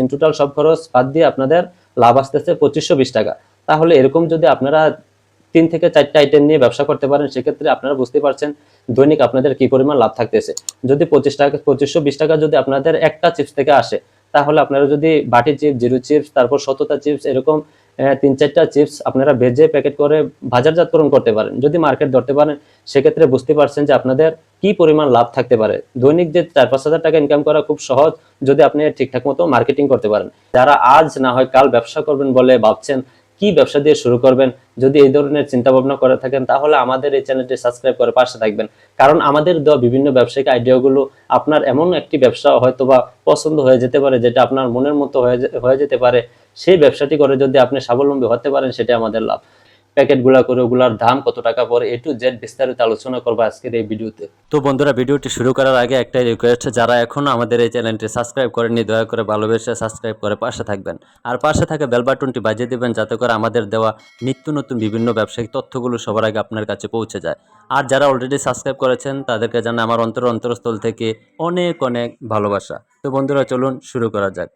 In total সব খরচ বাদ দিয়ে আপনাদের লাভ আসতেছে পঁচিশশো বিশ টাকা। তাহলে এরকম যদি আপনারা তিন থেকে চারটা আইটেম নিয়ে ব্যবসা করতে পারেন, সেক্ষেত্রে আপনারা বুঝতে পারছেন দৈনিক আপনাদের কি পরিমাণ লাভ থাকতেছে। যদি পঁচিশ টাকা, পঁচিশশো বিশ টাকা যদি আপনাদের একটা চিপস থেকে আসে, তাহলে আপনারা যদি বাটি চিপস জিরো চিপস তারপর সততা চিপস এরকম তিন, চারটা চিপস আপনারা ভেজে প্যাকেট করে বাজারজাতকরণ করতে পারেন। যদি মার্কেট ধরতে পারেন, সেক্ষেত্রে বুঝতে পারছেন যে আপনাদের কি পরিমাণ লাভ থাকতে পারে। দৈনিক যে চার, পাঁচ হাজার টাকা ইনকাম করা খুব সহজ যদি আপনি ঠিকঠাক মতো মার্কেটিং করতে পারেন। যারা আজ না হয় কাল ব্যবসা করবেন বলে ভাবছেন কি ব্যবসা দিয়ে শুরু করবেন? যদি এই ধরনের চিন্তা ভাবনা করে থাকেন, তাহলে আমাদের এই চ্যানেলটি সাবস্ক্রাইব করে পাশে থাকবেন। কারণ আমাদের দেওয়া বিভিন্ন ব্যবসায়িক আইডিয়াগুলো আপনার এমন একটি ব্যবসা হয়তো বা পছন্দ হয়ে যেতে পারে, যেটা আপনার মনের মতো হয়ে যেতে পারে। সেই ব্যবসাটি করে যদি আপনি স্বাবলম্বী হতে পারেন, সেটা আমাদের লাভ। প্যাকেটগুলা করে ওগুলার দাম কত টাকা পরে এ টু জেড বিস্তারিত আলোচনা করব আজকের এই ভিডিওতে। তো বন্ধুরা, ভিডিওটি শুরু করার আগে একটাই রিকোয়েস্ট যারা এখনও আমাদের এই চ্যানেলটি সাবস্ক্রাইব করেননি, দয়া করে ভালোবেসে সাবস্ক্রাইব করে পাশে থাকবেন। আর পাশে থাকা বেল বাটনটি বাজিয়ে দেবেন, যাতে করে আমাদের দেওয়া নিত্য নতুন বিভিন্ন ব্যবসায়িক তথ্যগুলো সবার আগে আপনার কাছে পৌঁছে যায়। আর যারা অলরেডি সাবস্ক্রাইব করেছেন, তাদেরকে জানা আমার অন্তর অন্তরস্থল থেকে অনেক অনেক ভালোবাসা। তো বন্ধুরা, চলুন শুরু করা যাক।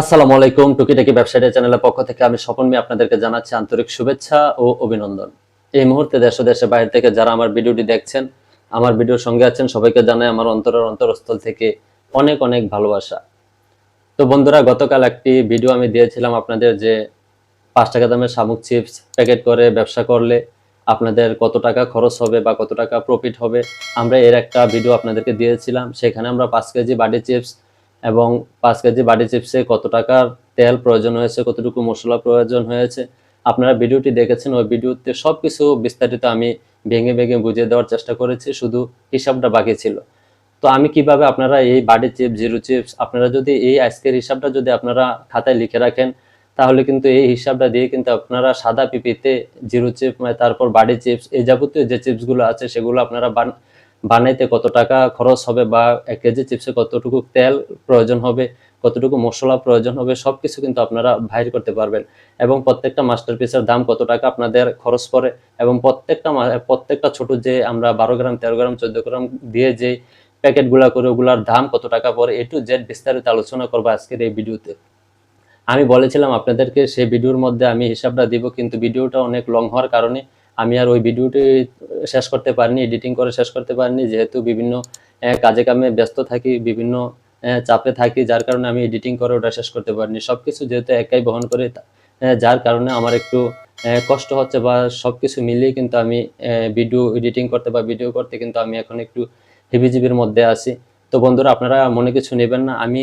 আসসালামু আলাইকুম টুকিটাকি ব্যবসায়ী চ্যানেলের পক্ষ থেকে আমি স্বপন মি আপনাদেরকে জানাচ্ছি আন্তরিক শুভেচ্ছা ও অভিনন্দন। এই মুহূর্তে দেশ ও দেশের বাইরে থেকে যারা আমার ভিডিওটি দেখছেন, আমার ভিডিওর সঙ্গে আছেন, সবাইকে জানাই আমার অন্তরের অন্তরস্থল থেকে অনেক অনেক ভালোবাসা। তো বন্ধুরা, গতকাল একটি ভিডিও আমি দিয়েছিলাম আপনাদের যে পাঁচ টাকা দামের শামুক চিপস প্যাকেট করে ব্যবসা করলে আপনাদের কত টাকা খরচ হবে বা কত টাকা প্রফিট হবে, আমরা এর একটা ভিডিও আপনাদেরকে দিয়েছিলাম। সেখানে আমরা পাঁচ কেজি বাডি চিপস এবং পাঁচ কেজি বাডি চিপসে কত টাকার তেল প্রয়োজন হয়েছে, কতটুকু মশলা প্রয়োজন হয়েছে, আপনারা ভিডিওটি দেখেছেন, ওই ভিডিওতে সব কিছু বিস্তারিত আমি ভেঙে ভেঙে বুঝিয়ে দেওয়ার চেষ্টা করেছি, শুধু হিসাবটা বাকি ছিল। তো আমি কীভাবে আপনারা এই বাডি চিপস, জিরো চিপস, আপনারা যদি এই আজকের হিসাবটা যদি আপনারা খাতায় লিখে রাখেন, তাহলে কিন্তু এই হিসাবটা দিয়ে কিন্তু আপনারা সাদা পিপিতে জিরো চিপ তারপর বাডি চিপস, এই যাবতীয় যে চিপসগুলো আছে, সেগুলো আপনারা বান বানাইতে কত টাকা খরচ হবে বা এক কেজি চিপসে কতটুকু তেল প্রয়োজন হবে, কতটুকু মশলা প্রয়োজন হবে সব কিছু কিন্তু আপনারা বাইর করতে পারবেন। এবং প্রত্যেকটা মাস্টারপিসের দাম কত টাকা আপনাদের খরচ পড়ে এবং প্রত্যেকটা প্রত্যেকটা ছোট যে আমরা বারো গ্রাম, তেরো গ্রাম, চোদ্দ গ্রাম দিয়ে যে প্যাকেটগুলা করে, ওগুলার দাম কত টাকা পড়ে, এ টু জেড বিস্তারিত আলোচনা করব আজকের এই ভিডিওতে। আমি বলেছিলাম আপনাদেরকে সেই ভিডিওর মধ্যে আমি হিসাবটা দিব, কিন্তু ভিডিওটা অনেক লং হওয়ার কারণে আমি আর ওই ভিডিওটি শেষ করতে পারিনি, এডিটিং করে শেষ করতে পারিনি। যেহেতু বিভিন্ন কাজে কামে ব্যস্ত থাকি, বিভিন্ন চাপে থাকি, যার কারণে আমি এডিটিং করে ওটা শেষ করতে পারিনি। সব কিছু যেহেতু একাই বহন করে যার কারণে আমার একটু কষ্ট হচ্ছে বা সবকিছু মিলিয়ে কিন্তু আমি ভিডিও এডিটিং করতে বা ভিডিও করতে কিন্তু আমি এখন একটু হেবিজিবির মধ্যে আছি। তো বন্ধুরা, আপনারা মনে কিছু নেবেন না। আমি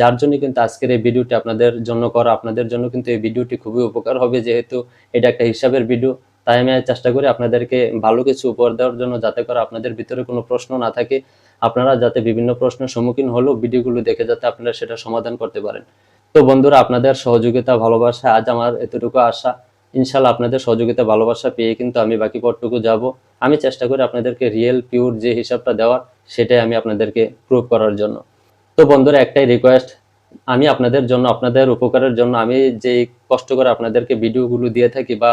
যার জন্য কিন্তু আজকের এই ভিডিওটি আপনাদের জন্য করা, আপনাদের জন্য কিন্তু এই ভিডিওটি খুবই উপকার হবে। যেহেতু এটা একটা হিসাবের ভিডিও তাই আমি চেষ্টা করি আপনাদেরকে ভালো কিছু উপহার দেওয়ার জন্য, যাতে করে আপনাদের ভিতরে কোনো প্রশ্ন না থাকে। আপনারা যাতে বিভিন্ন প্রশ্নের সম্মুখীন হলেও ভিডিওগুলো দেখে যাতে আপনারা সেটা সমাধান করতে পারেন। তো বন্ধুরা, আপনাদের সহযোগিতা, ভালোবাসা, আজ আমার এতটুকু আশা। ইনশাল্লাহ আপনাদের সহযোগিতা, ভালোবাসা পেয়ে কিন্তু আমি বাকি পথটুকু যাব। আমি চেষ্টা করি আপনাদেরকে রিয়েল পিওর যে হিসাবটা দেওয়ার, সেটাই আমি আপনাদেরকে প্রুভ করার জন্য। তো বন্ধুরা, একটাই রিকোয়েস্ট আমি আপনাদের জন্য, আপনাদের উপকারের জন্য আমি যে কষ্ট করে আপনাদেরকে ভিডিওগুলো দিয়ে থাকি বা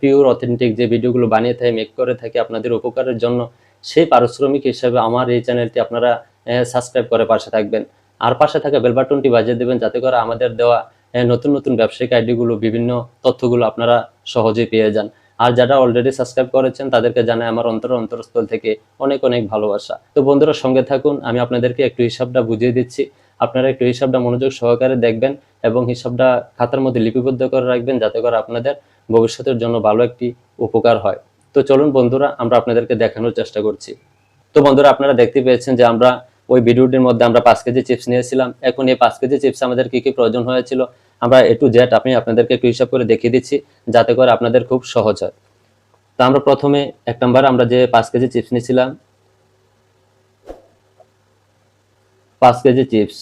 পিওর অথেন্টিক যে ভিডিওগুলো বানিয়ে থাকি মেক করে থাকি আপনাদের উপকারের জন্য, সেই পারিশ্রমিক হিসাবে আমার এই চ্যানেলটি আপনারা সাবস্ক্রাইব করে পাশে থাকবেন। আর পাশে থাকা বেল বাটনটি বাজিয়ে দেবেন, যাতে করে আমাদের দেওয়া নতুন নতুন ব্যবসায়িক আইডিগুলো, বিভিন্ন তথ্যগুলো আপনারা সহজেই পেয়ে যান। আর যারা অলরেডি সাবস্ক্রাইব করেছেন, তাদেরকে জানাই আমার অন্তর অন্তরস্থল থেকে অনেক অনেক ভালোবাসা। তো বন্ধুরা, সঙ্গে থাকুন, আমি আপনাদেরকে একটু হিসাবটা বুঝিয়ে দিচ্ছি। আপনারা একটু হিসাবটা মনোযোগ সহকারে দেখবেন এবং হিসাবটা খাতার মধ্যে লিপিবদ্ধ করে রাখবেন, যাতে করে আপনাদের ভবিষ্যতের জন্য ভালো একটি উপকার হয়। তো চলুন বন্ধুরা, আমরা আপনাদেরকে দেখানোর চেষ্টা করছি। তো বন্ধুরা, আপনারা দেখতে পেয়েছেন যে আমরা ওই ভিডিওটির মধ্যে আমরা পাঁচ কেজি চিপস নিয়েছিলাম। এখন এই পাঁচ কেজি চিপস আমাদের কি কি প্রয়োজন হয়েছিল, আমরা এ টু জেড আমি আপনাদেরকে একটু হিসাব করে দেখিয়ে দিচ্ছি, যাতে করে আপনাদের খুব সহজ হয়। তো আমরা প্রথমে এক নম্বর আমরা যে পাঁচ কেজি চিপস নিয়েছিলাম, পাঁচ কেজি চিপস।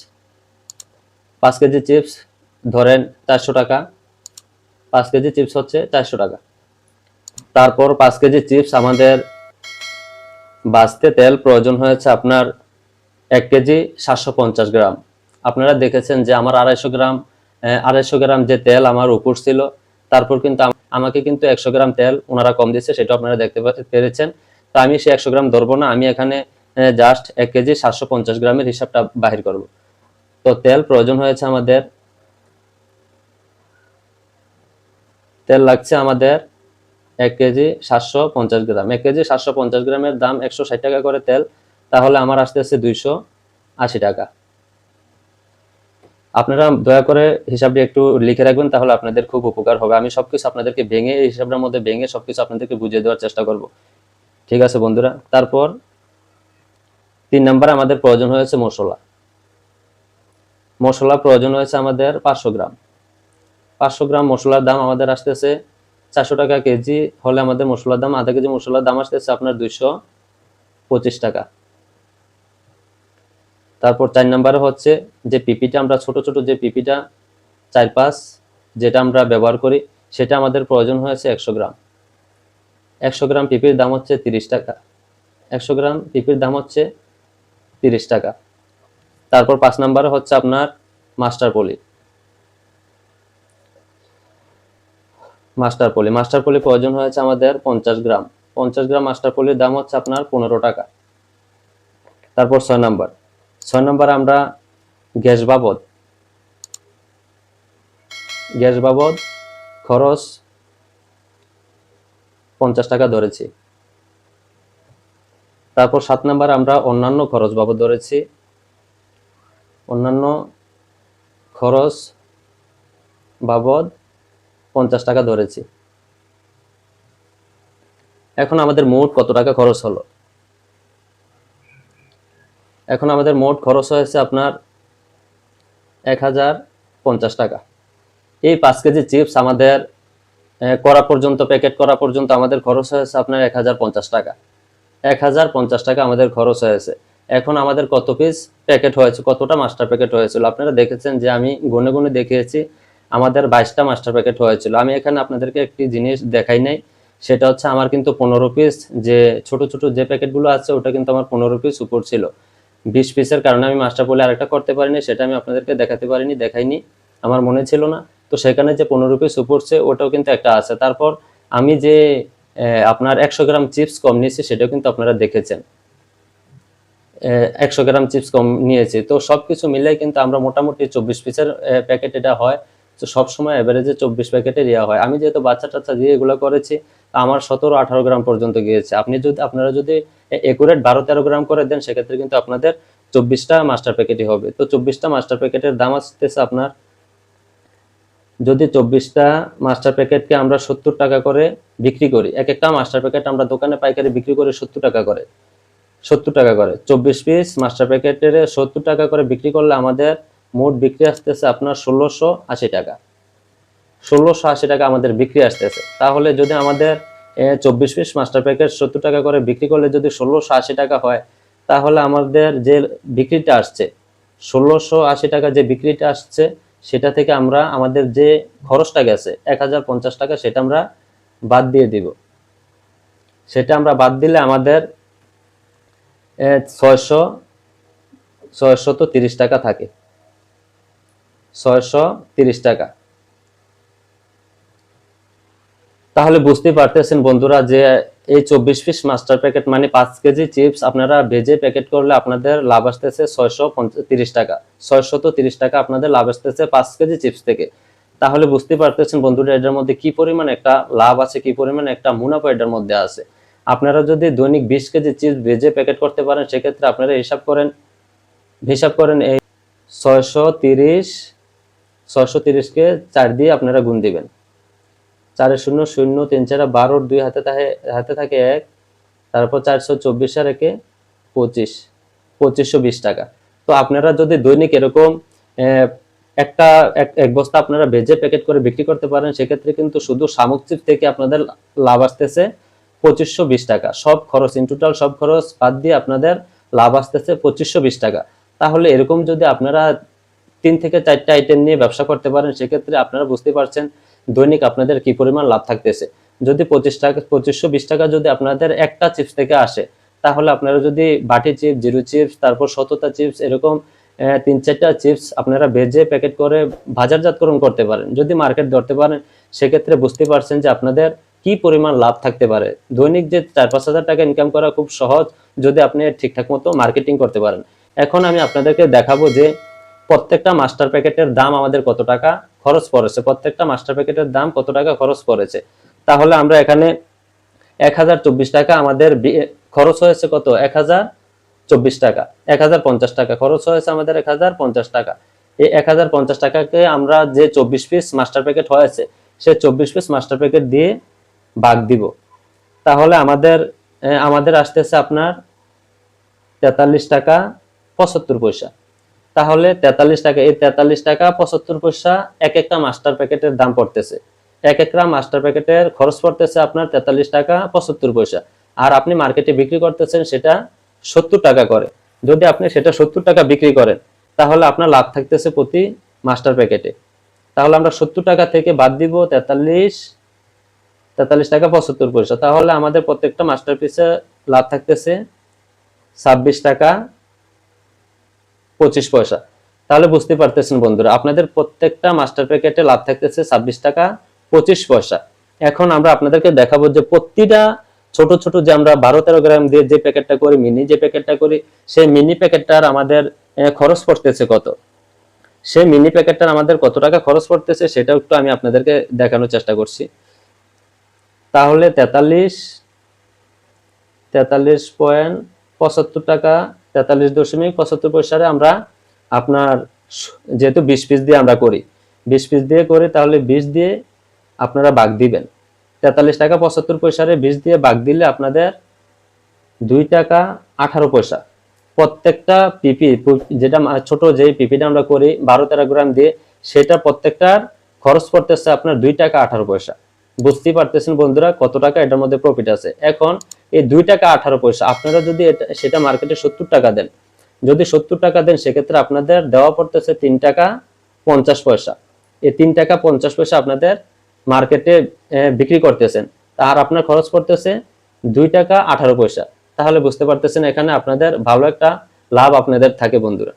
পাঁচ কেজি চিপস ধরেন চারশো টাকা পাঁচ কেজি চিপস হচ্ছে চারশো টাকা। তারপর পাঁচ কেজি চিপস আমাদের বাঁচতে তেল প্রয়োজন হয়েছে আপনার এক কেজি সাতশো পঞ্চাশ গ্রাম। আপনারা দেখেছেন যে আমার আড়াইশো গ্রাম আড়াইশো গ্রাম যে তেল আমার উপর ছিল, তারপর কিন্তু আম- আমাকে কিন্তু একশো গ্রাম তেল ওনারা কম দিচ্ছে সেটা আপনারা দেখতে পেরেছেন। তো আমি সে একশো গ্রাম ধরবো না, আমি এখানে জাস্ট এক কেজি সাতশো পঞ্চাশ গ্রামের হিসাবটা বাহির করব। তো তেল প্রয়োজন হয়েছে আমাদের তেল লাগছে আমাদের এক কেজি সাতশো পঞ্চাশ গ্রাম। এক কেজি সাতশো পঞ্চাশ গ্রামের দাম একশো ষাট টাকা করে তেল, তাহলে আমার আসতেছে দুইশো আশি টাকা। আপনারা দয়া করে হিসাবটি একটু লিখে রাখবেন, তাহলে আপনাদের খুব উপকার হবে। আমি সবকিছু আপনাদেরকে ভেঙে, এই হিসাবটার মধ্যে ভেঙে সবকিছু আপনাদেরকে বুঝিয়ে দেওয়ার চেষ্টা করব। ঠিক আছে বন্ধুরা? তারপর তিন নাম্বার আমাদের প্রয়োজন হয়েছে মশলা। মশলা প্রয়োজন হয়েছে আমাদের পাঁচশো গ্রাম। পাঁচশো গ্রাম মশলার দাম আমাদের আসতেছে চারশো টাকা কেজি। হলে আমাদের মশলার দাম, আধা কেজি মশলার দাম আসতেছে আপনার দুইশো পঁচিশ টাকা। তারপর চার নাম্বারে হচ্ছে যে পিপিটা, আমরা ছোট ছোট যে পিপিটা চার পাঁচ যেটা আমরা ব্যবহার করি, সেটা আমাদের প্রয়োজন হয়েছে একশো গ্রাম। একশো গ্রাম পিপির দাম হচ্ছে তিরিশ টাকা। একশো গ্রাম পিপির দাম হচ্ছে তিরিশ টাকা। তারপর পাঁচ নাম্বারে হচ্ছে আপনার master poly. Master poly. Master poly প্রয়োজন হয়েছে আমাদের পঞ্চাশ গ্রাম। পঞ্চাশ গ্রাম মাস্টার পলির দাম হচ্ছে আপনার পনেরো টাকা। তারপর ছয় নাম্বার। ছয় নাম্বার আমরা গ্যাস বাবদ। গ্যাস বাবদ খরচ পঞ্চাশ টাকা ধরেছি। তারপর সাত নাম্বার আমরা অন্যান্য খরচ বাবদ ধরেছি। অন্যান্য খরচ বাবদ পঞ্চাশ টাকা ধরেছি। এখন আমাদের মোট কত টাকা খরচ হলো? এখন আমাদের মোট খরচ হয়েছে আপনার এক হাজার পঞ্চাশ টাকা। এই পাঁচ কেজি চিপস আমাদের করা পর্যন্ত, প্যাকেট করা পর্যন্ত আমাদের খরচ হয়েছে আপনার এক হাজার পঞ্চাশ টাকা। এক হাজার পঞ্চাশ টাকা আমাদের খরচ হয়েছে। এখন আমাদের কত পিস প্যাকেট হয়েছে, কতটা মাস্টার প্যাকেট হয়েছিল? আপনারা দেখেছেন যে আমি গুনে গুনে দেখিয়েছি। আমাদের বাইশটা মাস্টার প্যাকেট হয়েছিল। আমি এখানে আপনাদেরকে একটি জিনিস দেখাই নাই, সেটা হচ্ছে আমার কিন্তু পনেরো পিস যে ছোট ছোট যে প্যাকেটগুলো আছে, ওটা কিন্তু আমার পনেরো পিস উপর ছিল। বিশ পিসের কারণে আমি মাস্টার বলে আরেকটা করতে পারিনি, সেটা আমি আপনাদেরকে দেখাতে পারিনি, দেখাইনি। আমার মনে ছিল না। তো সেখানে যে পনেরো পিস উপরছে ওটাও কিন্তু একটা আছে। তারপর আমি যে আপনার একশো গ্রাম চিপস কম নিয়েছি, সেটাও কিন্তু আপনারা দেখেছেন। একশো গ্রাম চিপস কম নিয়েছি। তো সব কিছু মিলে কিন্তু আমরা মোটামুটি চব্বিশ পিসের প্যাকেট এটা হয়। সবসময় এভারেজে চব্বিশ প্যাকেটের ইয়া হয়। আমি যেহেতু বাচ্চা টাচ্চা দিয়ে এগুলো করেছি আমার সতেরো আঠারো গ্রাম পর্যন্ত গিয়েছে। আপনি যদি, আপনারা যদি একুরেট বারো তেরো গ্রাম করে দেন, সেক্ষেত্রে কিন্তু আপনাদের চব্বিশটা মাস্টার প্যাকেটই হবে। তো চব্বিশটা মাস্টার প্যাকেটের দাম আসতেছে আপনার, যদি চব্বিশটা মাস্টার প্যাকেটকে আমরা সত্তর টাকা করে বিক্রি করি, এক একটা মাস্টার প্যাকেট আমরা দোকানে পাইকারি বিক্রি করি সত্তর টাকা করে, সত্তর টাকা করে। চব্বিশ পিস মাস্টার প্যাকেটের সত্তর টাকা করে বিক্রি করলে আমাদের মোট বিক্রি আসতেছে আপনার ষোলোশো আশি টাকা। ষোলোশো আশি টাকা আমাদের বিক্রি আসতেছে। তাহলে যদি আমাদের চব্বিশ পিস মাস্টার প্যাকেট সত্তর টাকা করে বিক্রি করলে যদি ষোলোশো আশি টাকা হয়, তাহলে আমাদের যে বিক্রিটা আসছে, ষোলোশো আশি টাকা যে বিক্রিটা আসছে, সেটা থেকে আমরা আমাদের যে খরচটা গেছে, এক হাজার পঞ্চাশ টাকা সেটা আমরা বাদ দিয়ে দিব। সেটা আমরা বাদ দিলে আমাদের ছয়শো ছয়শত তিরিশ টাকা থাকে। ছয়শো টাকা। তাহলে বুঝতে পারতেছেন বন্ধুরা যে এই চব্বিশ পিস মাস্টার প্যাকেট মানে পাঁচ কেজি চিপস আপনারা ভেজে প্যাকেট করলে আপনাদের লাভ আসতেছে ছয়শো তিরিশ টাকা। ছয়শত তিরিশ টাকা আপনাদের লাভ আসতেছে পাঁচ কেজি চিপস থেকে। তাহলে বুঝতে পারতেছেন বন্ধুরা এটার মধ্যে কি পরিমাণ একটা লাভ আছে, কি পরিমাণ একটা মুনাফা এটার মধ্যে আছে। আপনারা যদি দৈনিক বিশ কেজি চিপস ভেজে প্যাকেট করতে পারেন, সেক্ষেত্রে আপনারা হিসাব করেন হিসাব করেন এই ছয়শো তিরিশ ছয়শো তিরিশকে চার দিয়ে আপনারা গুণ দিবেন। চারের শূন্য শূন্য, তিন চার বারোর দুই হাতে থাকে হাতে থাকে এক, তারপর চারশো চব্বিশ আর একে পঁচিশ, পঁচিশশো বিশ টাকা। তো আপনারা যদি দৈনিক এরকম একটা, এক- বস্তা আপনারা ভেজে প্যাকেট করে বিক্রি করতে পারেন, সেক্ষেত্রে কিন্তু শুধু শামুক থেকে আপনাদের লাভ আসতেছে পঁচিশশো বিশ টাকা। সব খরচ ইন টোটাল সব খরচ বাদ দিয়ে আপনাদের লাভ আসতেছে পঁচিশশো বিশ টাকা। তাহলে এরকম যদি আপনারা তিন থেকে চারটা আইটেম নিয়ে ব্যবসা করতে পারেন, সেক্ষেত্রে আপনারা বুঝতে পারছেন দৈনিক আপনাদের কি পরিমাণ লাভ থাকতেছে। যদি পঁচিশ টাকা, পঁচিশশো বিশ টাকা যদি আপনাদের একটা চিপস থেকে আসে, তাহলে আপনারা যদি বাটি চিপস জিরো চিপস তারপর শততা চিপস এরকম তিন চারটা চিপস আপনারা ভেজে প্যাকেট করে বাজারজাতকরণ করতে পারেন। যদি মার্কেট ধরতে পারেন, সেক্ষেত্রে বুঝতে পারছেন যে আপনাদের কি পরিমাণ লাভ থাকতে পারে। দৈনিক যে চার পাঁচ হাজার টাকা ইনকাম করা খুব সহজ, যদি আপনি ঠিকঠাক মতো মার্কেটিং করতে পারেন। এখন আমি আপনাদেরকে দেখাবো যে প্রত্যেকটা মাস্টার প্যাকেটের দাম আমাদের কত টাকা খরচ পড়েছে? প্রত্যেকটা মাস্টার প্যাকেটের দাম কত টাকা খরচ পড়েছে? তাহলে আমরা এখানে এক হাজার চব্বিশ টাকা আমাদের খরচ হয়েছে কত? এক হাজার চব্বিশ টাকা। এক হাজার পঞ্চাশ টাকা খরচ হয়েছে আমাদের এক হাজার পঞ্চাশ টাকা। এই এক হাজার পঞ্চাশ টাকাকে আমরা যে চব্বিশ পিস মাস্টার প্যাকেট হয়েছে সে চব্বিশ পিস মাস্টার প্যাকেট দিয়ে ভাগ দিব। তাহলে আমাদের আমাদের আসতেছে আপনার তেতাল্লিশ টাকা পঁচাত্তর পয়সা। তাহলে তেতাল্লিশ টাকা, এই তেতাল্লিশ টাকা পঁচাত্তর পয়সা এক একটা মাস্টার প্যাকেটের দাম পড়তেছে। এক একটা মাস্টার প্যাকেটের খরচ পড়তেছে আপনার তেতাল্লিশ টাকা পঁচাত্তর পয়সা। আর আপনি মার্কেটে বিক্রি করতেছেন সেটা সত্তর টাকা করে। যদি আপনি সেটা সত্তর টাকা বিক্রি করেন, তাহলে আপনার লাভ থাকতেছে প্রতি মাস্টার প্যাকেটে। তাহলে আমরা সত্তর টাকা থেকে বাদ দিব তেতাল্লিশ তেতাল্লিশ টাকা পঁচাত্তর পয়সা। তাহলে আমাদের প্রত্যেকটা মাস্টার পিসে লাভ থাকতেছে ছাব্বিশ টাকা পঁচিশ পয়সা। তাহলে বুঝতে পারতেছেন বন্ধুরা, আপনাদের প্রত্যেকটা মাস্টার প্যাকেটে লাভ থাকতেছে ছাব্বিশ টাকা পঁচিশ পয়সা। এখন আমরা আপনাদেরকে দেখাবো যে প্রতিটা ছোট ছোট যে আমরা বারো তেরো গ্রাম দিয়ে যে প্যাকেটটা করি মিনি যে প্যাকেটটা করি, সেই মিনি প্যাকেটটার আমাদের খরচ পড়তেছে কত? সেই মিনি প্যাকেটটার আমাদের কত টাকা খরচ পড়তেছে সেটা একটু আমি আপনাদেরকে দেখানোর চেষ্টা করছি। তাহলে তেতাল্লিশ তেতাল্লিশ পয়েন্ট পঁচাত্তর টাকা তেতাল্লিশ দশমিক পঁচাত্তর পয়সারে আমরা আপনার যেহেতু বিশ পিস দিয়ে আমরা করি, বিশ পিস দিয়ে করি তাহলে বিশ দিয়ে আপনারা বাগ দিবেন। তেতাল্লিশ টাকা পঁচাত্তর পয়সারে বিশ দিয়ে বাগ দিলে আপনাদের দুই টাকা আঠারো পয়সা। প্রত্যেকটা পিপি যেটা ছোট যে পিপিটা আমরা করি, বারো তেরো গ্রাম দিয়ে, সেটা প্রত্যেকটার খরচ পড়তেছে আপনার দুই টাকা আঠারো পয়সা। বুঝতেই পারতেছেন বন্ধুরা কত টাকা এটার মধ্যে প্রফিট আছে। এখন এই দুই টাকা আঠারো পয়সা। আপনারা যদি সেটা মার্কেটে সত্তর টাকা দেন। যদি সত্তর টাকা দেন, সেক্ষেত্রে আপনাদের দেওয়া পড়তেছে তিন টাকা পঞ্চাশ পয়সা। এই তিন টাকা পঞ্চাশ পয়সা আপনাদের মার্কেটে বিক্রি করতেছেন। আর আপনার খরচ পড়তেছে দুই টাকা আঠারো পয়সা। তাহলে বুঝতে পারতেছেন এখানে আপনাদের ভালো একটা লাভ আপনাদের থাকে বন্ধুরা।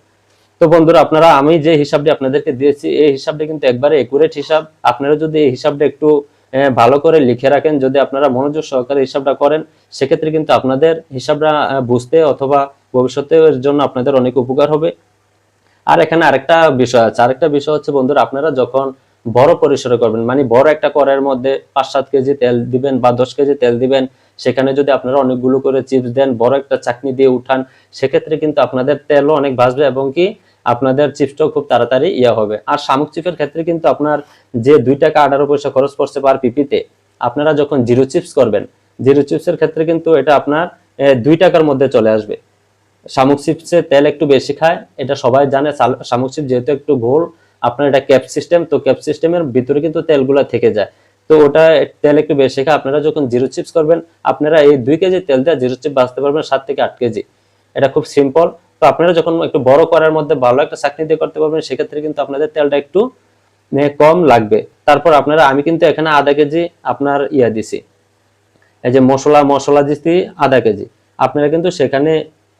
তো বন্ধুরা, আপনারা আমি যে হিসাবটি আপনাদেরকে দিয়েছি, এই হিসাবটা কিন্তু একবারে একুরেট হিসাব। আপনারা যদি এই হিসাবটা একটু ভালো করে লিখে রাখেন। যদি আপনারা মনোযোগ সহকারে হিসাবটা করেন, সেক্ষেত্রে কিন্তু আপনাদের হিসাবটা বুঝতে অথবা ভবিষ্যতের জন্য আপনাদের অনেক উপকার হবে। আর এখানে আরেকটা বিষয় আছে। আরেকটা বিষয় হচ্ছে, বন্ধুরা, আপনারা যখন বড় পরিসরে করবেন মানে বড় একটা করের মধ্যে পাঁচ সাত কেজি তেল দিবেন বা দশ কেজি তেল দিবেন, সেখানে যদি আপনারা অনেকগুলো করে চিপস দেন, বড় একটা চাকনি দিয়ে উঠান, সেক্ষেত্রে কিন্তু আপনাদের তেলও অনেক বাঁচবে এবং কি আপনাদের চিপসটাও খুব তাড়াতাড়ি ইয়া হবে। আর শামুক চিপের ক্ষেত্রে কিন্তু আপনার যে দুই টাকা আঠারো পয়সা খরচ পড়ছে পার পিপিতে আপনারা যখন জিরো চিপস করবেন, জিরো চিপসের ক্ষেত্রে কিন্তু এটা আপনার দুই টাকার মধ্যে চলে আসবে। শামুক চিপসে তেল একটু বেশি খায়, এটা সবাই জানে শামুক চিপস যেহেতু একটু গোল আপনার এটা ক্যাপ সিস্টেম, তো ক্যাপ সিস্টেমের ভিতরে কিন্তু তেলগুলো থেকে যায়। তো ওটা তেল একটু বেশি খায়, আপনারা যখন জিরো চিপস করবেন, আপনারা এই দুই কেজি তেল দিয়ে জিরো চিপস বাঁচতে পারবেন সাত থেকে আট কেজি। এটা খুব সিম্পল আপনারা যখন একটু বড় করার মধ্যে ভালো একটা চাকনি দিয়ে করতে পারবেন, সেক্ষেত্রে কিন্তু আপনাদের তেলটা একটু কম লাগবে। তারপর আপনারা, আমি কিন্তু এখানে আধা কেজি আপনার ইয়া দিছি। এই যে মশলা মশলা দিচ্ছি আধা কেজি। আপনারা কিন্তু সেখানে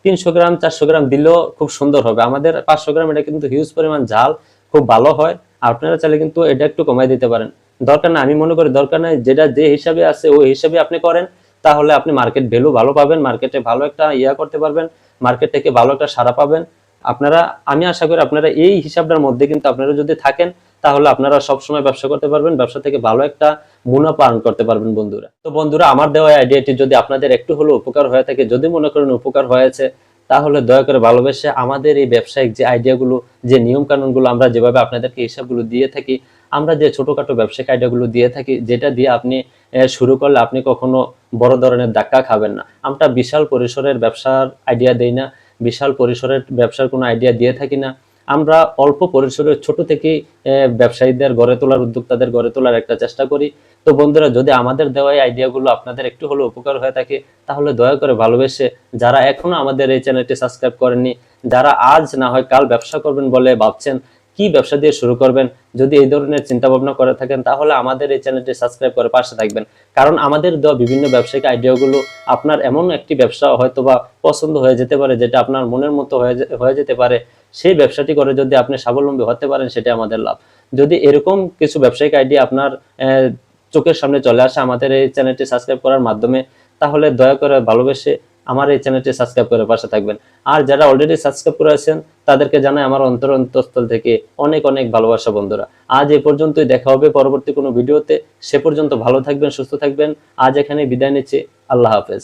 তিনশো গ্রাম, চারশো গ্রাম দিলেও খুব সুন্দর হবে। আমাদের পাঁচশো গ্রাম এটা কিন্তু হিউজ পরিমাণ ঝাল, খুব ভালো হয়। আপনারা চাইলে কিন্তু এটা একটু কমাই দিতে পারেন। দরকার না আমি মনে করি দরকার নাই, যেটা যে হিসাবে আছে, ওই হিসাবে আপনি করেন। তাহলে আপনি মার্কেট ভ্যালু ভালো পাবেন মার্কেটে ভালো একটা ইয়া করতে পারবেন মার্কেট থেকে ভালো একটা সারা পাবেন। আপনারা, আমি আশা করি আপনারা এই হিসাবটার মধ্যে কিন্তু আপনারা যদি থাকেন, তাহলে আপনারা সবসময় ব্যবসা করতে পারবেন, ব্যবসা থেকে ভালো একটা মুনাফা আর্ন করতে পারবেন বন্ধুরা। তো বন্ধুরা, আমার দেওয়া আইডিয়াটি যদি আপনাদের একটু হলেও উপকার হয়ে থাকে, যদি মনে করেন উপকার হয়েছে, তাহলে দয়া করে ভালোবেসে আমাদের এই ব্যবসায়িক যে আইডিয়াগুলো যে নিয়ম কানুনগুলো আমরা যেভাবে আপনাদেরকে হিসাবগুলো দিয়ে থাকি, আমরা যে ছোটখাটো ব্যবসায়িক আইডিয়াগুলো দিয়ে থাকি, যেটা দিয়ে আপনি শুরু করলে আপনি কখনো বড় ধরনের ধাক্কা খাবেন না। আমরা বিশাল পরিসরের ব্যবসার আইডিয়া দেই না বিশাল পরিসরের ব্যবসার কোনো আইডিয়া দিয়ে থাকি না। আমরা অল্প পরিসরের ছোট আহ, ব্যবসায়ীদের গড়ে তোলার উদ্যোক্তাদের গড়ে তোলার একটা চেষ্টা করি। তো বন্ধুরা যদি আমাদের দেওয়া এই আইডিয়াগুলো আপনাদের একটু হলেও উপকার হয়ে থাকে তাহলে দয়া করে ভালোবেসে যারা এখনও আমাদের এই চ্যানেলটি সাবস্ক্রাইব করেননি যারা আজ না হয় কাল ব্যবসা করবেন বলে ভাবছেন কি ব্যবসা দিয়ে শুরু করবেন? যদি এই ধরনের চিন্তা ভাবনা করে থাকেন, তাহলে আমাদের এই চ্যানেলটি সাবস্ক্রাইব করে পাশে থাকবেন। কারণ আমাদের দেওয়া বিভিন্ন ব্যবসায়িক আইডিয়াগুলো আপনার এমন একটি ব্যবসা হয়তো বা পছন্দ হয়ে যেতে পারে, যেটা আপনার মনের মতো হয়ে যেতে পারে। সেই ব্যবসাটি করে যদি আপনি স্বাবলম্বী হতে পারেন, সেটা আমাদের লাভ। যদি এরকম কিছু ব্যবসায়িক আইডিয়া আপনার চোখের সামনে চলে আসে, আমাদের এই চ্যানেলটি সাবস্ক্রাইব করার মাধ্যমে, তাহলে দয়া করে ভালোবেসে আমার এই চ্যানেলটি সাবস্ক্রাইব করে পাশে থাকবেন। আর যারা অলরেডি সাবস্ক্রাইব করে আছেন, তাদেরকে জানাই আমার অন্তর অন্তঃস্থল থেকে অনেক অনেক ভালোবাসা বন্ধুরা। আজ এ পর্যন্তই দেখা হবে পরবর্তী কোনো ভিডিওতে। সে পর্যন্ত ভালো থাকবেন, সুস্থ থাকবেন। আজ এখানে বিদায় নিচ্ছি। আল্লাহ হাফেজ।